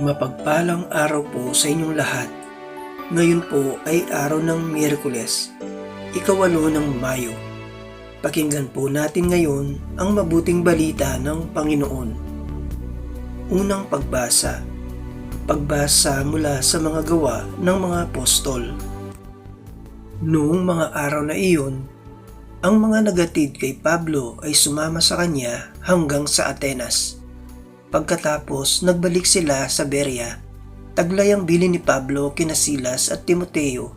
Mapagpalang araw po sa inyong lahat. Ngayon po ay araw ng Miyerkules, ikawalo ng Mayo. Pakinggan po natin ngayon ang mabuting balita ng Panginoon. Unang pagbasa. Pagbasa mula sa mga gawa ng mga apostol. Noong mga araw na iyon, ang mga nagatid kay Pablo ay sumama sa kanya hanggang sa Atenas. Pagkatapos nagbalik sila sa Berea, taglay ang bili ni Pablo kina Silas at Timoteo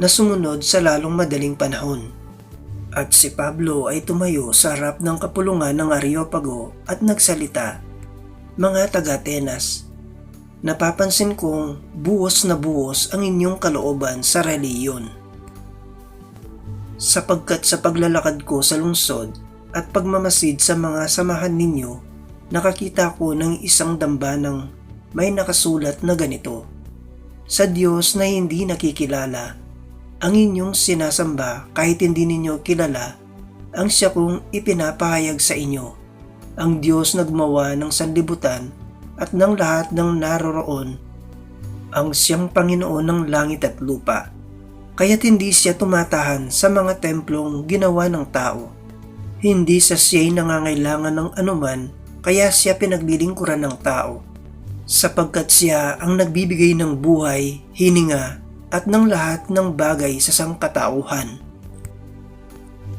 na sumunod sa lalong madaling panahon. At si Pablo ay tumayo sa harap ng kapulungan ng Areopago at nagsalita, Mga taga-Atenas, napapansin kong buos na buos ang inyong kalooban sa reliyon. Sapagkat sa paglalakad ko sa lungsod at pagmamasid sa mga samahan ninyo, nakakita ko ng isang dambanang may nakasulat na ganito. Sa Diyos na hindi nakikilala, ang inyong sinasamba kahit hindi ninyo kilala, ang siya kong ipinapahayag sa inyo. Ang Diyos nagmawa ng sanlibutan at ng lahat ng naroroon, ang siyang Panginoon ng langit at lupa. Kaya't hindi siya tumatahan sa mga templong ginawa ng tao. Hindi sa siya'y nangangailangan ng anuman kaya siya pinaglilingkuran ng tao. Sapagkat siya ang nagbibigay ng buhay, hininga, at ng lahat ng bagay sa sangkatauhan.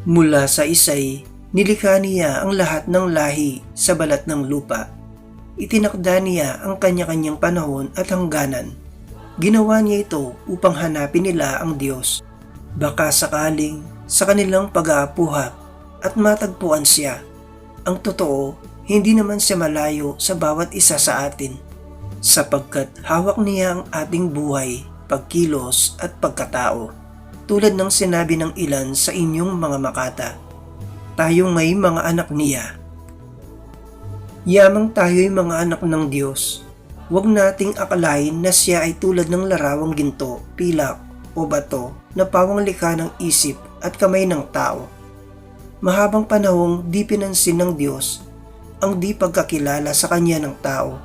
Mula sa isay, nilikha niya ang lahat ng lahi sa balat ng lupa. Itinakda niya ang kanya-kanyang panahon at hangganan. Ginawa niya ito upang hanapin nila ang Diyos. Baka sakaling sa kanilang pag-aapuhap at matagpuan siya. Ang totoo, hindi naman siya malayo sa bawat isa sa atin sapagkat hawak niya ang ating buhay, pagkilos at pagkatao. Tulad ng sinabi ng ilan sa inyong mga makata, tayong may mga anak niya. Yamang tayo'y mga anak ng Diyos, huwag nating akalain na siya ay tulad ng larawang ginto, pilak o bato na pawang likha ng isip at kamay ng tao. Mahabang panahong di pinansin ng Diyos ang di pagkakilala sa kanya ng tao.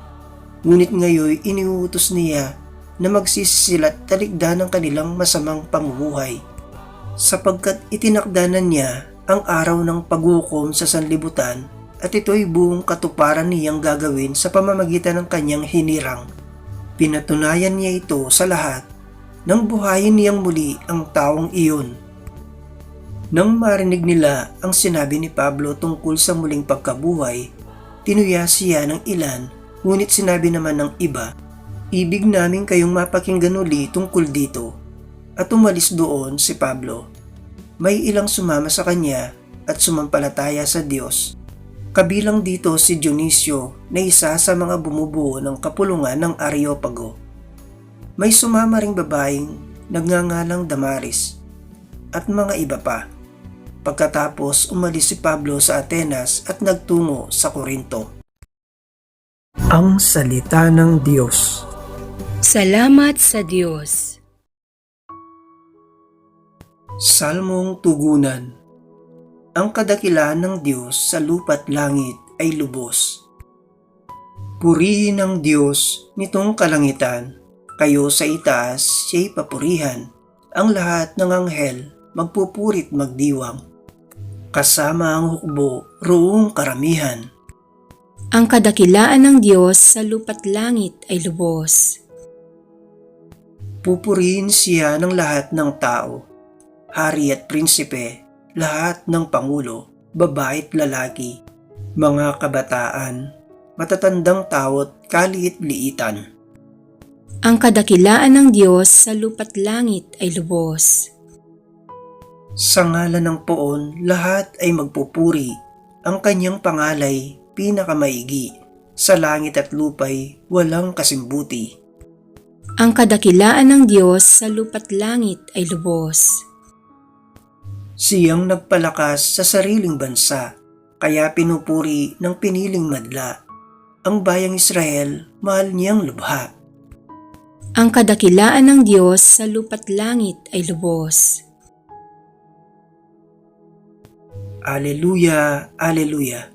Ngunit ngayon iniuutos niya na magsisilat talikda ng kanilang masamang pamumuhay. Sapagkat itinakdanan niya ang araw ng paghukom sa sanlibutan at ito'y buong katuparan niyang gagawin sa pamamagitan ng kanyang hinirang. Pinatunayan niya ito sa lahat nang buhayin niyang muli ang taong iyon. Nang marinig nila ang sinabi ni Pablo tungkol sa muling pagkabuhay, tinuya siya ng ilan ngunit sinabi naman ng iba, Ibig namin kayong mapakinggan uli tungkol dito. At umalis doon si Pablo. May ilang sumama sa kanya at sumampalataya sa Diyos. Kabilang dito si Dionisio na isa sa mga bumubuo ng kapulungan ng Areopago. May sumama ring babaeng nagngangalang Damaris at mga iba pa. Pagkatapos umalis si Pablo sa Atenas at nagtungo sa Korinto. Ang Salita ng Diyos Salamat sa Diyos. Salmong Tugunan Ang kadakilaan ng Diyos sa lupa't langit ay lubos. Purihin ang Diyos nitong kalangitan, kayo sa itaas siya'y papurihan. Ang lahat ng anghel magpupurit magdiwang. Kasama ang hukbo, roong karamihan. Ang kadakilaan ng Diyos sa lupa't langit ay lubos. Pupurihin siya ng lahat ng tao, hari at prinsipe, lahat ng pangulo, babae at lalaki, mga kabataan, matatandang tao't kaliit-liitan. Ang kadakilaan ng Diyos sa lupa't langit ay lubos. Sa ngalan ng poon, lahat ay magpupuri. Ang kanyang pangalay, pinakamaigi. Sa langit at lupay, walang kasimbuti. Ang kadakilaan ng Diyos sa lupa't langit ay lubos. Siyang nagpalakas sa sariling bansa, kaya pinupuri ng piniling madla. Ang bayang Israel, mahal niyang lubha. Ang kadakilaan ng Diyos sa lupa't langit ay lubos. Aleluya, aleluya.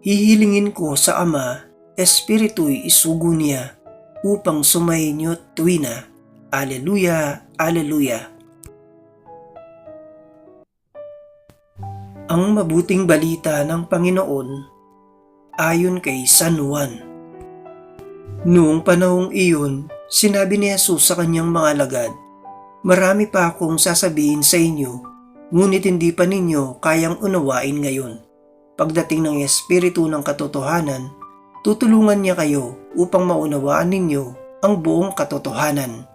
Hihilingin ko sa Ama, Espiritu'y isugo niya. upang sumainyo tuwina. Aleluya, Aleluya. Ang mabuting balita ng Panginoon ayon kay San Juan. Noong panahong iyon, sinabi ni Jesus sa kanyang mga alagad, Marami pa akong sasabihin sa inyo, ngunit hindi pa ninyo kayang unawain ngayon. Pagdating ng Espiritu ng katotohanan, tutulungan niya kayo upang maunawaan ninyo ang buong katotohanan.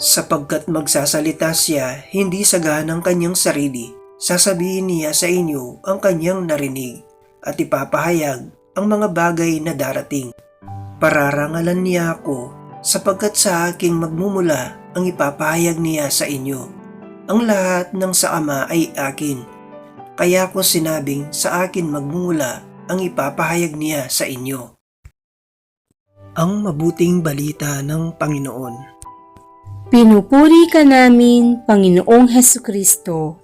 Sapagkat magsasalita siya hindi sa ganang kanyang sarili, sasabihin niya sa inyo ang kanyang narinig at ipapahayag ang mga bagay na darating. Pararangalan niya ako sapagkat sa aking magmumula ang ipapahayag niya sa inyo. Ang lahat ng sa Ama ay akin. Kaya ko sinabing sa akin magmumula ang ipapahayag niya sa inyo. Ang mabuting balita ng Panginoon. Pinupuri ka namin, Panginoong Heso Kristo.